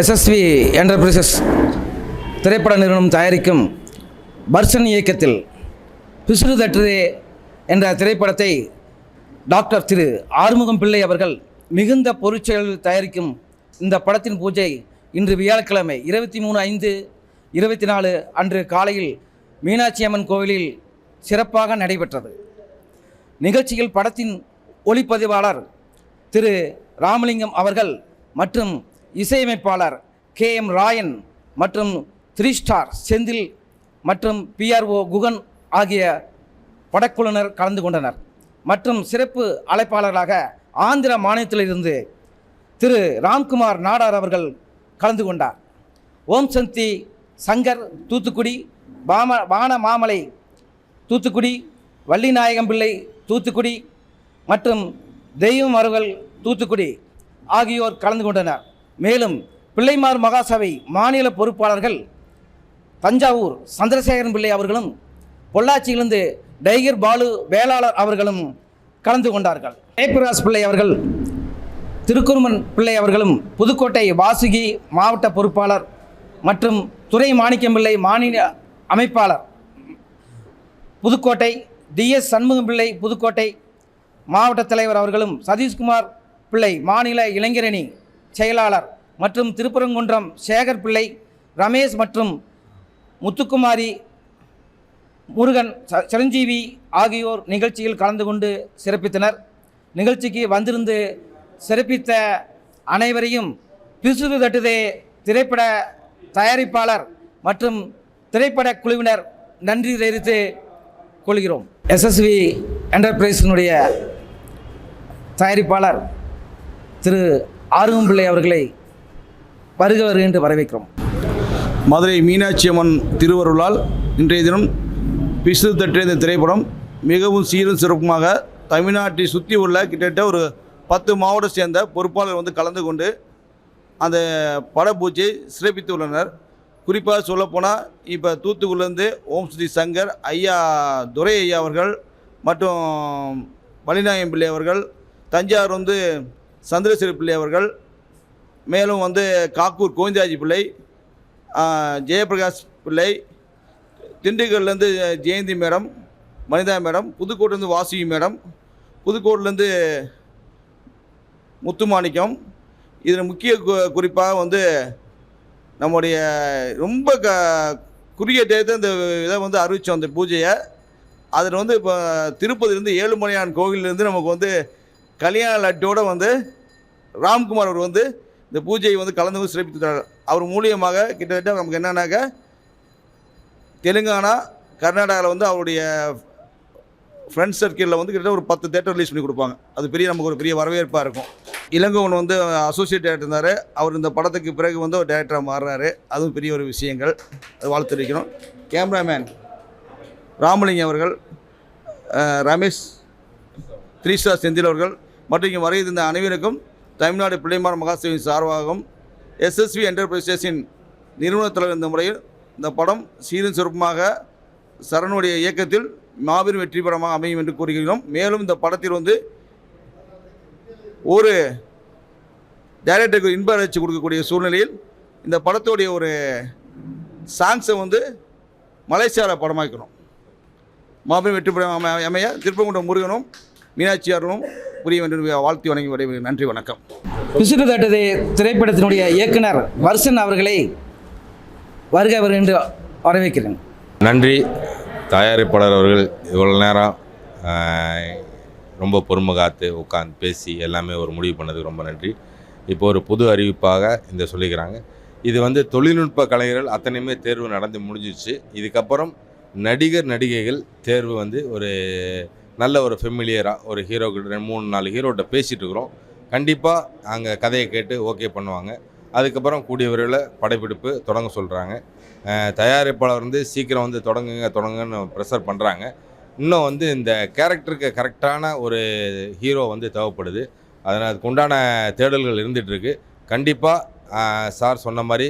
எஸ்எஸ்வி enterprises திரைப்பட நிறுவனம் தயாரிக்கும் பர்சன் இயக்கத்தில் பிசுறு தட்டுதே என்ற திரைப்படத்தை டாக்டர் திரு ஆறுமுகம் பிள்ளை அவர்கள் மிகுந்த பொருட்செயலில் தயாரிக்கும் இந்த படத்தின் பூஜை இன்று வியாழக்கிழமை இருபத்தி மூணு ஐந்து இருபத்தி நாலு அன்று காலையில் மீனாட்சி அம்மன் கோவிலில் சிறப்பாக நடைபெற்றது. நிகழ்ச்சியில் படத்தின் ஒளிப்பதிவாளர் திரு ராமலிங்கம் அவர்கள் மற்றும் இசையமைப்பாளர் கே எம் ராயன் மற்றும் த்ரீ ஸ்டார் செந்தில் மற்றும் பிஆர்ஓ குகன் ஆகிய படக்குழுவினர் கலந்து கொண்டனர். மற்றும் சிறப்பு அழைப்பாளர்களாக ஆந்திர மாநிலத்திலிருந்து திரு ராம்குமார் நாடார் அவர்கள் கலந்து கொண்டார். ஓம் சந்தி சங்கர் தூத்துக்குடி பாம வான மாமலை தூத்துக்குடி வள்ளிநாயகம் பிள்ளை தூத்துக்குடி மற்றும் தெய்வம் அவர்கள் தூத்துக்குடி ஆகியோர் கலந்து கொண்டனர். மேலும் பிள்ளைமார் மகாசபை மாநில பொறுப்பாளர்கள் தஞ்சாவூர் சந்திரசேகரன் பிள்ளை அவர்களும் பொள்ளாச்சியிலிருந்து டைகர் பாலு வேளாளர் அவர்களும் கலந்து கொண்டார்கள். ஜெயபிரகாஷ் பிள்ளை அவர்கள் திருக்குறுமன் பிள்ளை அவர்களும் புதுக்கோட்டை வாசுகி மாவட்ட பொறுப்பாளர் மற்றும் துறை மாணிக்கம் பிள்ளை மாநில அமைப்பாளர். புதுக்கோட்டை டிஎஸ் சண்முகம் பிள்ளை புதுக்கோட்டை மாவட்ட தலைவர் அவர்களும் சதீஷ்குமார் பிள்ளை மாநில இளைஞரணி செயலாளர் மற்றும் திருப்பரங்குன்றம் சேகர் பிள்ளை ரமேஷ் மற்றும் முத்துக்குமாரி முருகன் ச- சிரஞ்சீவி ஆகியோர் நிகழ்ச்சியில் கலந்து கொண்டு சிறப்பித்தனர். நிகழ்ச்சிக்கு வந்திருந்து சிறப்பித்த அனைவரையும் பிசுறு தட்டுதே திரைப்பட தயாரிப்பாளர் மற்றும் திரைப்பட குழுவினர் நன்றி தெரிவித்து கொள்கிறோம். எஸ்எஸ்வி என்டர்பிரைஸினுடைய தயாரிப்பாளர் திரு ஆறுகம் பிள்ளை அவர்களை வருக வருக என்று வரவேற்கிறோம். மதுரை மீனாட்சி அம்மன் திருவருளால் இன்றைய தினம் பிசு தட்டு இந்த திரைப்படம் மிகவும் சீரும் சிறப்புமாக தமிழ்நாட்டை சுற்றி உள்ள கிட்டத்தட்ட ஒரு பத்து மாவட்டம் சேர்ந்த பொறுப்பாளர் வந்து கலந்து கொண்டு அந்த படப்பூச்சியை சிறப்பித்துள்ளனர். குறிப்பாக சொல்லப்போனால் இப்போ தூத்துக்குடிலேருந்து ஓம் ஸ்ரீ சங்கர் ஐயா துரை ஐயா அவர்கள் மற்றும் வலிநாயகம் பிள்ளை அவர்கள் தஞ்சாவூர் வந்து சந்திரசிறி பிள்ளை அவர்கள் மேலும் வந்து காக்கூர் கோவிந்தாஜி பிள்ளை ஜெயபிரகாஷ் பிள்ளை திண்டுக்கல்லேருந்து ஜெயந்தி மேடம் வனிதா மேடம் புதுக்கோட்டிலேருந்து வாசுகி மேடம் புதுக்கோட்டிலேருந்து முத்துமாணிக்கம். இதில் முக்கிய கு- குறிப்பாக வந்து நம்முடைய ரொம்ப க குறுகிய டயத்தை இந்த இதை வந்து அறிவித்தோம் அந்த பூஜையை. அதில் வந்து இப்போ திருப்பதிலேருந்து ஏழுமலையான் கோவிலேருந்து நமக்கு வந்து கல்யாண லட்டோட வந்து ராம்குமார் அவர் வந்து இந்த பூஜையை வந்து கலந்து சிறப்பித்தார் அவர் மூலியமாக கிட்டத்தட்ட நமக்கு என்னன்னாக்க தெலுங்கானா கர்நாடகாவில் வந்து அவருடைய ஃப்ரெண்ட்ஸ் சர்க்கிளில் வந்து கிட்டத்தட்ட ஒரு பத்து தேட்டர் ரிலீஸ் பண்ணி கொடுப்பாங்க. அது பெரிய நமக்கு ஒரு பெரிய வரவேற்பாக இருக்கும். இளங்கோவன் வந்து அசோசியேட் டேரக்டர் இருந்தார். அவர் இந்த படத்துக்கு பிறகு வந்து ஒரு டேரக்டராக மாறுறாரு. அதுவும் பெரிய ஒரு விஷயங்கள். அது வாழ்த்து தெரிவிக்கணும். கேமராமேன் ராமலிங்கம் அவர்கள் ரமேஷ் த்ரீ செந்தில் அவர்கள் மற்றும் இங்கே வருகின்ற அனைவருக்கும் தமிழ்நாடு பிள்ளைமார் மகாசேவின் சார்பாகவும் எஸ்எஸ்வி என்டர்பிரைசஸின் நிறுவனத் தலைவர் இந்த முறையில் இந்த படம் சீரும் சிறப்புமாக சரணுடைய இயக்கத்தில் மாபெரும் வெற்றி படமாக அமையும் என்று கூறுகிறோம். மேலும் இந்த படத்தில் வந்து ஒரு டைரக்டருக்கு இன்ப அழைச்சி கொடுக்கக்கூடிய சூழ்நிலையில் இந்த படத்துடைய ஒரு சாங்ஸை வந்து மலேசியாவில் படமாக்கிறோம். மாபெரும் வெற்றி படம் அமை- அமைய திருப்பங்குண்டம் முருகனும் மீனாட்சியாரனும் புரிய வேண்டும் வாழ்த்தி வணங்கி விடைபெறுகிறேன். நன்றி வணக்கம். பிசுறு தட்டுதே திரைப்படத்தினுடைய இயக்குனர் வர்ஷன் அவர்களை வருக வருக என்று வரவேற்கிறேன். நன்றி. தயாரிப்பாளர் அவர்கள் இவ்வளோ நேரம் ரொம்ப பொறுமை காத்து உட்காந்து பேசி எல்லாமே ஒரு முடிவு பண்ணதுக்கு ரொம்ப நன்றி. இப்போ ஒரு புது அறிவிப்பாக இந்த சொல்லிக்கிறாங்க. இது வந்து தொழில்நுட்ப கலைஞர்கள் அத்தனையுமே தேர்வு நடந்து முடிஞ்சிச்சு இதுக்கப்புறம் நடிகர் நடிகைகள் தேர்வு வந்து ஒரு நல்ல ஒரு ஃபெமிலியராக ஒரு ஹீரோ கிட்ட ரெண்டு மூணு நாலு ஹீரோட்ட பேசிகிட்டு இருக்கிறோம். கண்டிப்பாக அங்கே கதையை கேட்டு ஓகே பண்ணுவாங்க. அதுக்கப்புறம் கூடிய விரைவில் படப்பிடிப்பு தொடங்க சொல்கிறாங்க தயாரிப்பாளர் வந்து சீக்கிரம் வந்து தொடங்குங்க தொடங்குன்னு ப்ரெஷர் பண்ணுறாங்க இன்னும் வந்து இந்த கேரக்டருக்கு கரெக்டான ஒரு ஹீரோ வந்து தேவைப்படுது. அதனால் அதுக்கு உண்டான தேடல்கள் இருந்துகிட்ருக்கு கண்டிப்பாக சார் சொன்ன மாதிரி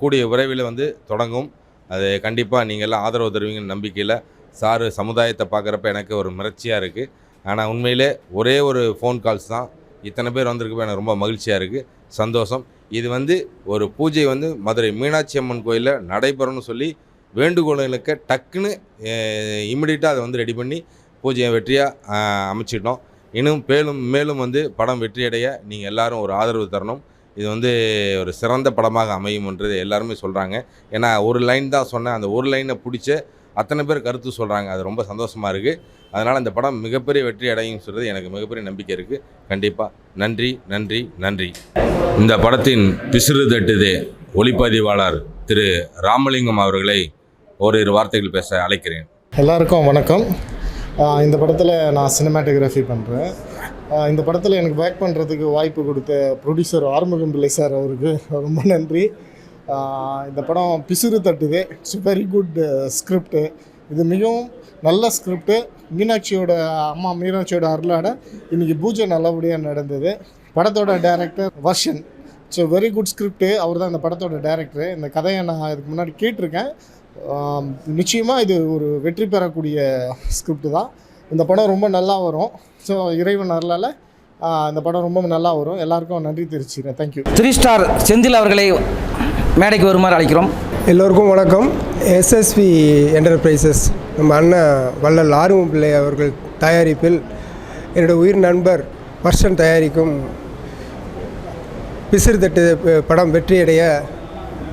கூடிய விரைவில் வந்து தொடங்கும். அது கண்டிப்பாக நீங்கள் எல்லாம் ஆதரவு தருவீங்கன்னு நம்பிக்கையில் சார் சமுதாயத்தை பார்க்குறப்ப எனக்கு ஒரு மிரட்சியாக இருக்குது ஆனால் உண்மையிலே ஒரே ஒரு ஃபோன் கால்ஸ் தான். இத்தனை பேர் வந்திருக்கப்ப எனக்கு ரொம்ப மகிழ்ச்சியாக இருக்குது சந்தோஷம். இது வந்து ஒரு பூஜை வந்து மதுரை மீனாட்சி அம்மன் கோயிலில் நடைபெறணும்னு சொல்லி வேண்டுகோளுக்கு டக்குன்னு இமிடியட்டாக அதை வந்து ரெடி பண்ணி பூஜையை வெற்றியாக அமைச்சிட்டோம். இன்னும் மேலும் மேலும் வந்து படம் வெற்றியடைய நீங்கள் எல்லாரும் ஒரு ஆதரவு தரணும். இது வந்து ஒரு சிறந்த படமாக அமையும்ன்றது எல்லாருமே சொல்கிறாங்க ஏன்னா ஒரு லைன் தான் சொன்னேன். அந்த ஒரு லைனை பிடிச்ச அத்தனை பேர் கருத்து சொல்கிறாங்க அது ரொம்ப சந்தோஷமாக இருக்குது அதனால் இந்த படம் மிகப்பெரிய வெற்றி அடையும் சொல்கிறது எனக்கு மிகப்பெரிய நம்பிக்கை இருக்குது கண்டிப்பாக நன்றி நன்றி நன்றி. இந்த படத்தின் பிசிறு தட்டுதே ஒளிப்பதிவாளர் திரு ராமலிங்கம் அவர்களை ஓரிரு வார்த்தைகள் பேச அழைக்கிறேன். எல்லாருக்கும் வணக்கம். இந்த படத்தில் நான் சினிமாட்டோகிராஃபி பண்ணுறேன் இந்த படத்தில் எனக்கு பேக் பண்ணுறதுக்கு வாய்ப்பு கொடுத்த ப்ரொடியூசர் ஆறுமுகம் பிள்ளை சார் அவருக்கு ரொம்ப நன்றி. இந்த படம் பிசுறு தட்டுது. இட்ஸ் வெரி குட் ஸ்கிரிப்டு இது மிகவும் நல்ல ஸ்கிரிப்டு மீனாட்சியோட அம்மா மீனாட்சியோட அருளாட இன்றைக்கி பூஜை நல்லபடியாக நடந்தது. படத்தோட director Varshan. So very good script அவர் தான் இந்த படத்தோட டைரக்டர் இந்த கதையை நான் இதுக்கு முன்னாடி கேட்டிருக்கேன். நிச்சயமாக இது ஒரு வெற்றி பெறக்கூடிய ஸ்கிரிப்ட் தான். இந்த படம் ரொம்ப நல்லா வரும். ஸோ இறைவன் அருளால் இந்த படம் ரொம்ப நல்லா வரும். எல்லாருக்கும் நன்றி தெரிவிச்சுக்கிறேன். தேங்க்யூ த்ரீ ஸ்டார் செந்தில் அவர்களை மேடைக்கு வருமாறு அழைக்கிறோம். எல்லோருக்கும் வணக்கம். எஸ்எஸ்வி என்டர்பிரைசஸ் நம்ம அண்ணன் வள்ளல் ஆர்வம் பிள்ளை அவர்கள் தயாரிப்பில் என்னோட உயிர் நண்பர் வர்ஷன் தயாரிக்கும் பிசிறு தட்டு படம் வெற்றியடைய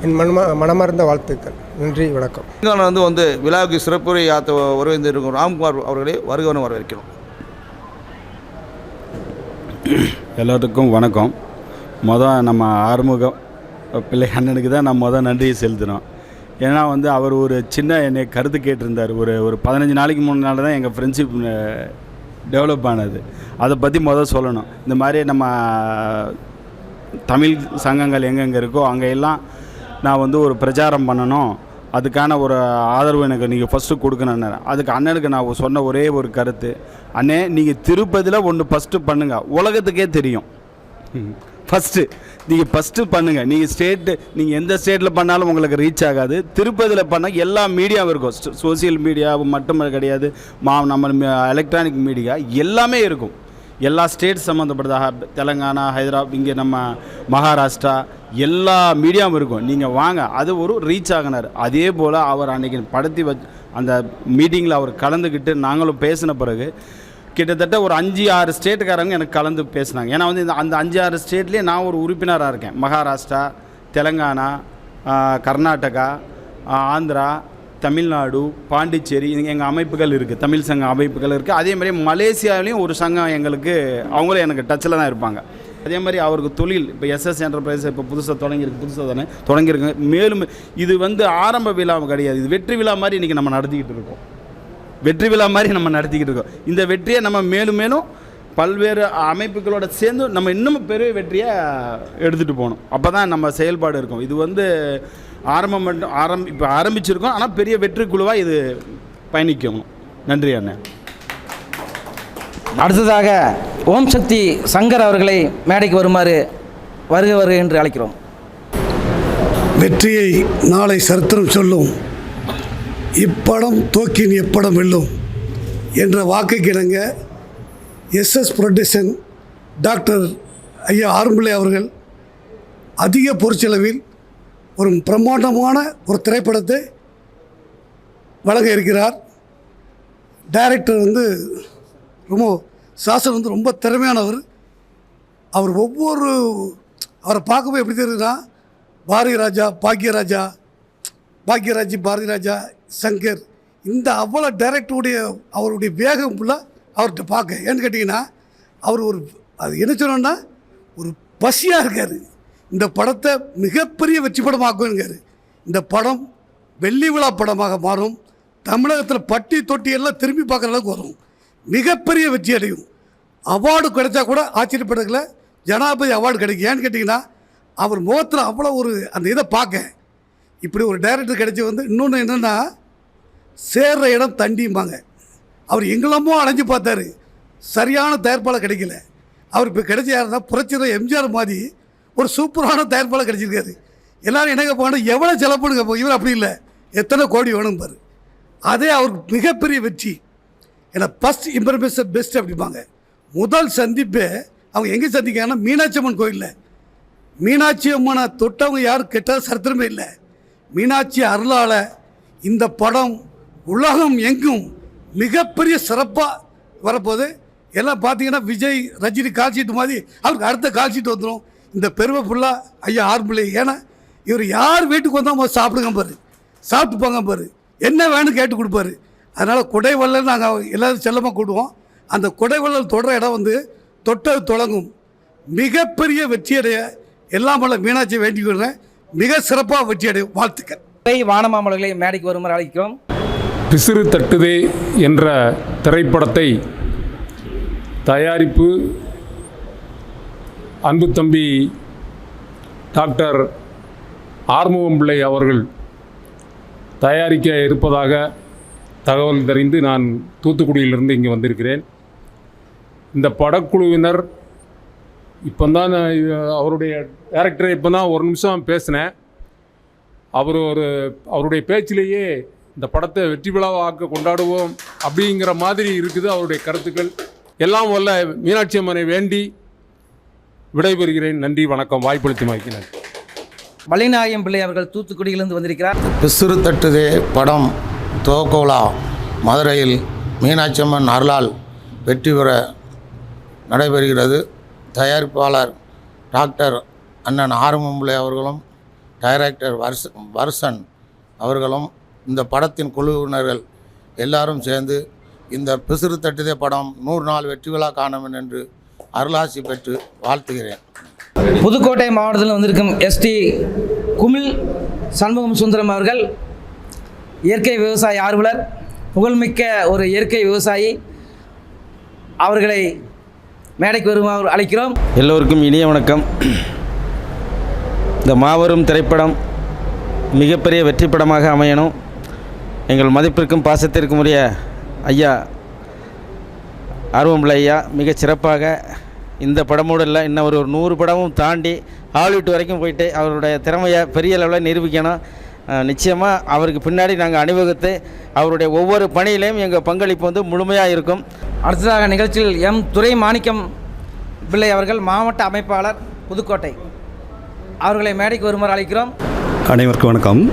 என் மனமா மனமார்ந்த வாழ்த்துக்கள். நன்றி வணக்கம். தெலுங்கானா வந்து வந்து விழாவுக்கு சிறப்புரை ஆற்ற வரவேந்திருக்கும் ராம்குமார் அவர்களே வருகவன வரவேற்கிறோம். எல்லாத்துக்கும் வணக்கம். மொதல் நம்ம ஆறுமுகம் பிள்ளை அண்ணனுக்கு தான் நான் மொதல் நன்றியை செலுத்தினோம். ஏன்னா வந்து அவர் ஒரு சின்ன என்னை கருத்து கேட்டிருந்தார். ஒரு ஒரு பதினஞ்சு நாளைக்கு முன்னால் தான் எங்கள் ஃப்ரெண்ட்ஷிப் டெவலப் ஆனது. அதை பற்றி மொதல் சொல்லணும். இந்த மாதிரி நம்ம தமிழ் சங்கங்கள் எங்கெங்கே இருக்கோ அங்கே எல்லாம் நான் வந்து ஒரு பிரச்சாரம் பண்ணணும். அதுக்கான ஒரு ஆதரவு எனக்கு நீங்கள் ஃபஸ்ட்டு கொடுக்கணுன்னு அதுக்கு அண்ணனுக்கு நான் சொன்ன ஒரே ஒரு கருத்து. அண்ணே நீங்கள் திருப்பதியில் ஒன்று ஃபஸ்ட்டு பண்ணுங்கள் உலகத்துக்கே தெரியும். ஃபஸ்ட்டு நீங்கள் ஃபஸ்ட்டு பண்ணுங்கள் நீங்கள் ஸ்டேட்டு நீங்கள் எந்த ஸ்டேட்டில் பண்ணாலும் உங்களுக்கு ரீச் ஆகாது. திருப்பதியில் பண்ணால் எல்லா மீடியாவும் இருக்கும். சோசியல் மீடியா மட்டும் கிடையாது. மா நம்ம எலக்ட்ரானிக் மீடியா எல்லாமே இருக்கும். எல்லா ஸ்டேட் சம்மந்தப்பட்டதாக தெலங்கானா ஹைதராபாத் இங்கே நம்ம மகாராஷ்டிரா எல்லா மீடியாவும் இருக்கும். நீங்கள் வாங்க அது ஒரு ரீச் ஆகினார். அதே போல் அவர் அன்றைக்கி படுத்தி வச் அந்த மீட்டிங்கில் அவர் கலந்துக்கிட்டு நாங்களும் பேசின பிறகு கிட்டத்தட்ட ஒரு அஞ்சு ஆறு ஸ்டேட்டுக்காரங்க எனக்கு கலந்து பேசினாங்க. ஏன்னா வந்து இந்த அந்த அஞ்சு ஆறு ஸ்டேட்லேயே நான் ஒரு உறுப்பினராக இருக்கேன். மகாராஷ்டிரா தெலங்கானா கர்நாடகா ஆந்திரா தமிழ்நாடு பாண்டிச்சேரி எங்கள் அமைப்புகள் இருக்குது தமிழ் சங்க அமைப்புகள் இருக்குது அதே மாதிரி மலேசியாவிலையும் ஒரு சங்கம் எங்களுக்கு அவங்களும் எனக்கு டச்சில் தான் இருப்பாங்க. அதே மாதிரி அவருக்கு தொழில் இப்போ எஸ்எஸ் என்டர்பிரைஸ் இப்போ புதுசாக தொடங்கியிருக்கு புதுசாக தானே? தொடங்கியிருக்கு. மேலும் இது வந்து ஆரம்ப விழா கிடையாது. இது வெற்றி விழா மாதிரி இன்றைக்கி நம்ம நடத்திக்கிட்டு இருக்கோம். வெற்றி விழா மாதிரி நம்ம நடத்திக்கிட்டு இருக்கோம். இந்த வெற்றியை நம்ம மேலும் மேலும் பல்வேறு அமைப்புகளோட சேர்ந்து நம்ம இன்னும் பெரிய வெற்றியை எடுத்துகிட்டு போகணும். அப்போ தான் நம்ம செயல்பாடு இருக்கும். இது வந்து ஆரம்பம் மட்டும் ஆரம்பி இப்போ ஆரம்பிச்சிருக்கோம். ஆனால் பெரிய வெற்றி குழுவாக இது பயணிக்கணும் நன்றி அண்ணன் அடுத்ததாக ஓம் சக்தி சங்கர் அவர்களை மேடைக்கு வருமாறு வருக வருக என்று அழைக்கிறோம். வெற்றியை நாளை சரித்திரம் சொல்லும். இப்படம் தோக்கின் எப்படம் வெல்லும் என்ற வாக்கு இணங்க எஸ்எஸ் புரொடக்ஷன் டாக்டர் ஐயா ஆரம்பிள்ளை அவர்கள் அதிக பொருட்செலவில் ஒரு பிரம்மாண்டமான ஒரு திரைப்படத்தை வழங்க இருக்கிறார். டைரக்டர் வந்து ரொம்ப சாசன் வந்து ரொம்ப திறமையானவர். அவர் ஒவ்வொரு அவரை பார்க்கும்போது எப்படி தெரியுதுன்னா பாரதி ராஜா பாக்யராஜா பாக்யராஜி பாரதி ராஜா சங்கர் இந்த அவ்வளோ டைரக்டருடைய அவருடைய வேகம் ஃபுல்லாக அவர்கிட்ட பார்க்க. ஏன்னு கேட்டிங்கன்னா அவர் ஒரு அது என்ன சொன்னோன்னா ஒரு பசியாக இருக்கார். இந்த படத்தை மிகப்பெரிய வெற்றி படமாக்குங்கார் இந்த படம் வெள்ளி விழா படமாக மாறும். தமிழகத்தில் பட்டி தொட்டி எல்லாம் திரும்பி பார்க்குற அளவுக்கு வரும். மிகப்பெரிய வெற்றி அடையும். அவார்டு கிடைச்சா கூட ஆச்சரியப்படல ஜனாதிபதி அவார்டு கிடைக்கும். ஏன்னு கேட்டிங்கன்னா அவர் முகத்தில் அவ்வளோ ஒரு அந்த இதை பார்க்க. இப்படி ஒரு டைரக்டர் கிடைச்சி வந்து இன்னொன்று என்னென்னா சேர்ற இடம் தண்டிம்பாங்க. அவர் எங்கெல்லாமோ அலைஞ்சு பார்த்தாரு. சரியான தயாரிப்பாளர் கிடைக்கல. அவர் இப்போ கிடைச்ச யாருன்னா புரட்சித எம்ஜிஆர் மாதிரி ஒரு சூப்பரான தயாரிப்பாளர் கிடைச்சிருக்காரு. எல்லாரும் என்னங்க போனால் எவ்வளோ செலவு இவர் அப்படி இல்லை. எத்தனை கோடி வேணும் பாரு. அதே அவருக்கு மிகப்பெரிய வெற்றி. ஏன்னா ஃபஸ்ட் இம்ப்ரமேஷன் பெஸ்ட் அப்படிம்பாங்க. முதல் சந்திப்பே அவங்க எங்கே சந்திக்காங்கன்னா மீனாட்சி அம்மன் கோயிலில். மீனாட்சி அம்மனை தொட்டவங்க யாரும் கெட்டால் சரித்திரமே இல்லை. மீனாட்சி அருளால் இந்த படம் உலகம் எங்கும் மிகப்பெரிய சிறப்பாக வரப்போகுது. எல்லாம் பார்த்தீங்கன்னா விஜய் ரஜினி கால்ஷீட் மாதிரி அவருக்கு அடுத்த கால்ஷீட் வந்துடும் இந்த பெருமை ஃபுல்லாக ஐயா ஆர்மில்லை ஏன்னா இவர் யார் வீட்டுக்கு வந்தால் முதல்ல சாப்பிடுங்க பாரு. சாப்பிட்டு போங்க பாரு. என்ன வேணும் கேட்டு கொடுப்பாரு. அதனால் குடைவள்ளல் நாங்கள் எல்லோரும் செல்லமாக கூடுவோம் அந்த குடைவள்ளல் தொடர இடம் வந்து தொட்டது தொடங்கும். மிகப்பெரிய வெற்றியடைய எல்லாம் வல்ல மீனாட்சியை வேண்டிக் கொள்கிறேன். மிக சிறப்பாக வெற்றியடைய வாழ்த்துக்கள். துறை வானமாமலர்களை மேடைக்கு வருமாறு அழைக்கிறோம். பிசிறு தட்டுதே என்ற திரைப்படத்தை தயாரிப்பு அன்பு தம்பி டாக்டர் ஆறுமுகம் பிள்ளை அவர்கள் தயாரிக்க இருப்பதாக தகவல் தெரிந்து நான் தூத்துக்குடியிலிருந்து இங்கே வந்திருக்கிறேன். இந்த படக்குழுவினர் இப்போ தான் அவருடைய டேரக்டரை இப்போ தான் ஒரு நிமிஷம் பேசினேன். அவர் ஒரு அவருடைய பேச்சிலேயே இந்த படத்தை வெற்றி விழாவாக்க கொண்டாடுவோம் அப்படிங்கிற மாதிரி இருக்குது அவருடைய கருத்துக்கள். எல்லாம் வல்ல மீனாட்சி அம்மனை வேண்டி விடைபெறுகிறேன். நன்றி வணக்கம். வாய்ப்பளித்து நன்றி வள்ளிநாயகம் பிள்ளை அவர்கள் தூத்துக்குடியிலிருந்து வந்திருக்கிறார். பிசுறு தட்டுதே படம் துவக்கோலா மதுரையில் மீனாட்சி அம்மன் அருளால் வெற்றி பெற நடைபெறுகிறது. தயாரிப்பாளர் டாக்டர் அண்ணன் ஆறுமம்பிள்ளை அவர்களும் டைரக்டர் வருஷ வருஷன் அவர்களும் இந்த படத்தின் குழுவினர்கள் எல்லாரும் சேர்ந்து இந்த பிசுறு தட்டுதே படம் நூறு நாள் வெற்றி விழா காணவன் என்று அருளாசி பெற்று வாழ்த்துகிறேன். புதுக்கோட்டை மாவட்டத்தில் வந்திருக்கும் எஸ்டி குமிழ் சண்முகம் சுந்தரம் அவர்கள் இயற்கை விவசாய ஆர்வலர் புகழ்மிக்க ஒரு இயற்கை விவசாயி. அவர்களை மேடைக்கு வருமாறு அழைக்கிறோம். எல்லோருக்கும் இனிய வணக்கம். இந்த மாபெரும் திரைப்படம் மிகப்பெரிய வெற்றி படமாக அமையணும். எங்கள் மதிப்பிற்கும் பாசத்திற்கும் உரிய ஐயா ஆர்வமுள்ள ஐயா மிக சிறப்பாக இந்த படமோடு இல்லை இன்னும் ஒரு ஒரு நூறு படமும் தாண்டி ஹாலிவுட் வரைக்கும் போயிட்டு அவருடைய திறமையை பெரிய லெவலில் நிரூபிக்கணும். நிச்சயமாக அவருக்கு பின்னாடி நாங்கள் அணிவகுத்து அவருடைய ஒவ்வொரு பணியிலையும் எங்கள் பங்களிப்பு வந்து முழுமையாக இருக்கும். அடுத்ததாக நிகழ்ச்சியில் எம் துரை மாணிக்கம் பிள்ளை அவர்கள் மாவட்ட அமைப்பாளர் புதுக்கோட்டை. அவர்களை மேடைக்கு வருமாறு அழைக்கிறோம். அனைவருக்கும் வணக்கம்.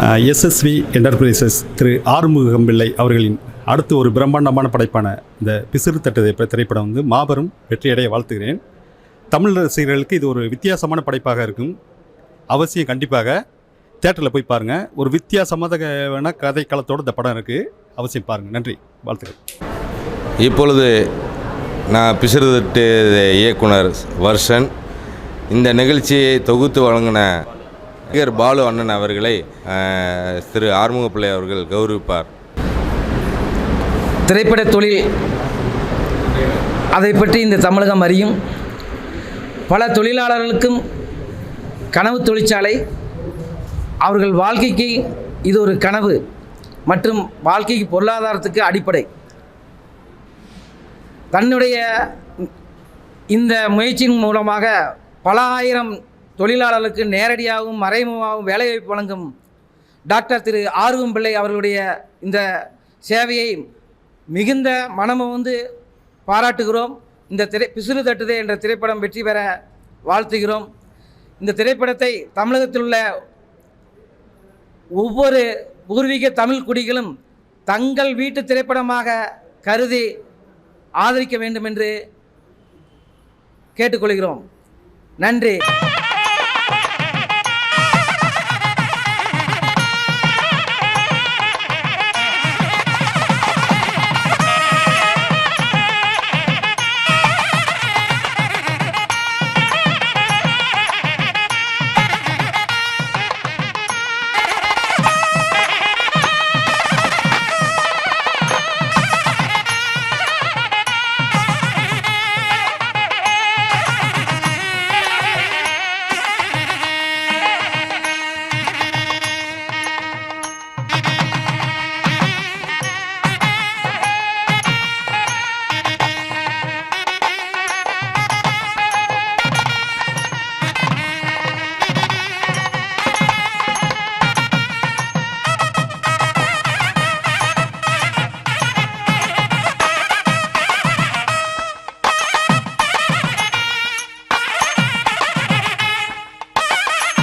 எஸ்எஸ்வி என்டர்பிரைசஸ் திரு ஆறுமுகம் பிள்ளை அவர்களின் அடுத்து ஒரு பிரம்மாண்டமான படைப்பான இந்த பிசிறு தட்டுதை ப- திரைப்படம் வந்து மாபெரும் வெற்றியடைய வாழ்த்துகிறேன். தமிழ் ரசிகர்களுக்கு இது ஒரு வித்தியாசமான படைப்பாக இருக்கும். அவசியம் கண்டிப்பாக தேட்டரில் போய் பாருங்கள் ஒரு வித்தியாசமான கதை களத்தோடு இந்த படம் இருக்குது அவசியம் பாருங்கள் நன்றி. வாழ்த்துக்கள். இப்பொழுது நான் பிசிறுதட்டு இயக்குனர் வர்ஷன். இந்த நிகழ்ச்சியை தொகுத்து வழங்கின நடிகர் பாலு அண்ணன் அவர்களை திரு ஆறுமுகப்பிள்ளை அவர்கள் கௌரவிப்பார். திரைப்பட தொழில் அதை பற்றி இந்த தமிழகம் அறியும். பல தொழிலாளர்களுக்கும் கனவு தொழிற்சாலை அவர்கள் வாழ்க்கைக்கு இது ஒரு கனவு மற்றும் வாழ்க்கைக்கு பொருளாதாரத்துக்கு அடிப்படை. தன்னுடைய இந்த முயற்சியின் மூலமாக பல ஆயிரம் தொழிலாளர்களுக்கு நேரடியாகவும் மறைமுகமாகவும் வேலைவாய்ப்பு வழங்கும் டாக்டர் திரு ஆர்வம் பிள்ளை அவர்களுடைய இந்த சேவையை மிகுந்த மனமும் வந்து பாராட்டுகிறோம். இந்த திரை பிசுறு தட்டுதே என்ற திரைப்படம் வெற்றி பெற வாழ்த்துகிறோம். இந்த திரைப்படத்தை தமிழகத்தில் உள்ள ஒவ்வொரு பூர்வீக தமிழ் குடிகளும் தங்கள் வீட்டு திரைப்படமாக கருதி ஆதரிக்க வேண்டும் என்று கேட்டுக்கொள்கிறோம். நன்றி.